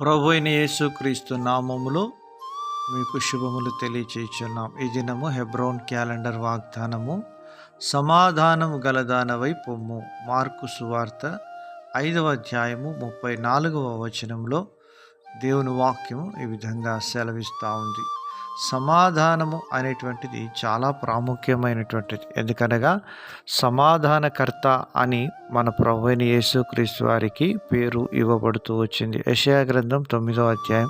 ప్రభు అయిన యేసుక్రీస్తు నామములో మీకు శుభములు తెలియచేస్తున్నాం. ఈ దినము హెబ్రోన్ క్యాలెండర్ వాగ్దానము సమాధానము గలదానవై పొమ్ము మార్కు సువార్త ఐదవ అధ్యాయము ముప్పై నాలుగవ వచనంలో దేవుని వాక్యము ఈ విధంగా సెలవిస్తూ ఉంది. సమాధానము అనేటువంటిది చాలా ప్రాముఖ్యమైనటువంటిది. ఎందుకనగా సమాధానకర్త అని మన ప్రభు అయిన యేసుక్రీస్తు వారికి పేరు ఇవ్వబడుతూ వచ్చింది. యషయా గ్రంథం తొమ్మిదో అధ్యాయం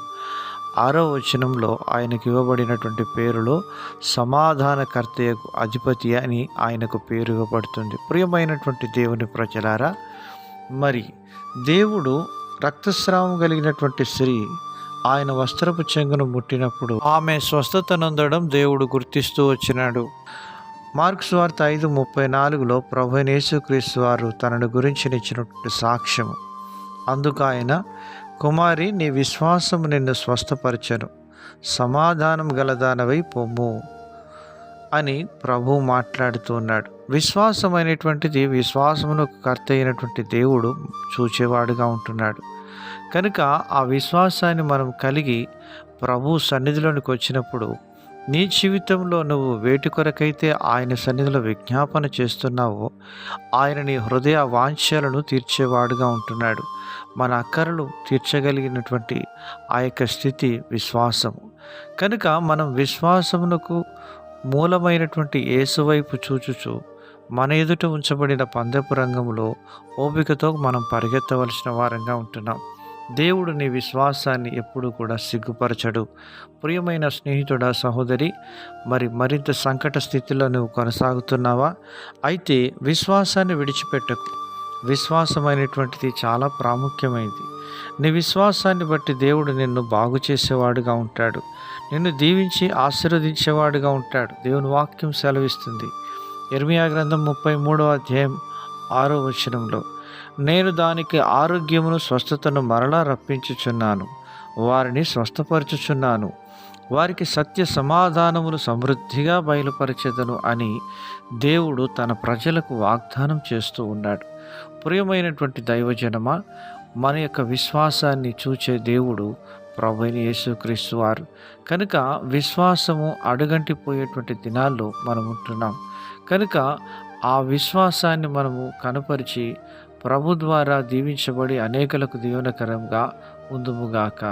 ఆరో వచనంలో ఆయనకు ఇవ్వబడినటువంటి పేరులో సమాధానకర్తయకు అధిపతి అని ఆయనకు పేరు ఇవ్వబడుతుంది. ప్రియమైనటువంటి దేవుని ప్రజలారా మరి దేవుడు రక్తస్రావం కలిగినటువంటి స్త్రీ ఆయన వస్త్రపు చెంగును ముట్టినప్పుడు ఆమె స్వస్థత నొందడం దేవుడు గుర్తిస్తూ వచ్చినాడు. మార్క్స్ వార్త ఐదు ముప్పై నాలుగులో ప్రభు యేసుక్రీస్తు వారు తనను గురించి ఇచ్చినటువంటి సాక్ష్యము. అందుకు ఆయన కుమారి నీ విశ్వాసం నిన్ను స్వస్థపరచను. సమాధానం గలదానవై పొమ్ము అని ప్రభు మాట్లాడుతున్నాడు విశ్వాసం అనేటువంటిది విశ్వాసమును కర్త అయినటువంటి దేవుడు చూచేవాడుగా ఉంటున్నాడు. కనుక ఆ విశ్వాసాన్ని మనం కలిగి ప్రభు సన్నిధిలోనికి వచ్చినప్పుడు నీ జీవితంలో నువ్వు వేటి కొరకైతే ఆయన సన్నిధిలో విజ్ఞాపన చేస్తున్నావో ఆయన నీ హృదయ వాంఛలను తీర్చేవాడుగా ఉంటున్నాడు. మన అక్కరలు తీర్చగలిగినటువంటి ఆ యొక్క స్థితి విశ్వాసము. కనుక మనం విశ్వాసమునకు మూలమైనటువంటి ఏసువైపు చూచుచు మన ఎదుట ఉంచబడిన పందెపు రంగంలో ఓపికతో మనం పరిగెత్తవలసిన వారంగా ఉంటున్నాం. దేవుడు నీ విశ్వాసాన్ని ఎప్పుడు కూడా సిగ్గుపరచడు. ప్రియమైన స్నేహితుడా సహోదరి మరి మరింత సంకట స్థితిలో నువ్వు కొనసాగుతున్నావా? అయితే విశ్వాసాన్ని విడిచిపెట్టకు. విశ్వాసమైనటువంటిది చాలా ప్రాముఖ్యమైనది. నీ విశ్వాసాన్ని బట్టి దేవుడు నిన్ను బాగు చేసేవాడుగా ఉంటాడు. నిన్ను దీవించి ఆశీర్వదించేవాడుగా ఉంటాడు. దేవుని వాక్యం సెలవిస్తుంది. ఇర్మియా గ్రంథం ముప్పై మూడవ అధ్యాయం ఆరో వచనంలో. నేను దానికి ఆరోగ్యమును స్వస్థతను మరలా రప్పించుచున్నాను. వారిని స్వస్థపరచుచున్నాను. వారికి సత్య సమాధానమును సమృద్ధిగా బయలుపరిచేదను అని దేవుడు తన ప్రజలకు వాగ్దానం చేస్తూ ఉన్నాడు. ప్రియమైనటువంటి దైవజనమ మన యొక్క విశ్వాసాన్ని చూచే దేవుడు ప్రభుని యేసుక్రీస్తు వారు. కనుక విశ్వాసము అడుగంటిపోయేటువంటి దినాల్లో మనం ఉంటున్నాం కనుక ఆ విశ్వాసాన్ని మనము కనపరిచి ప్రభు ద్వారా దీవించబడి అనేకలకు దీవెనకరంగా ఉందుముగాక.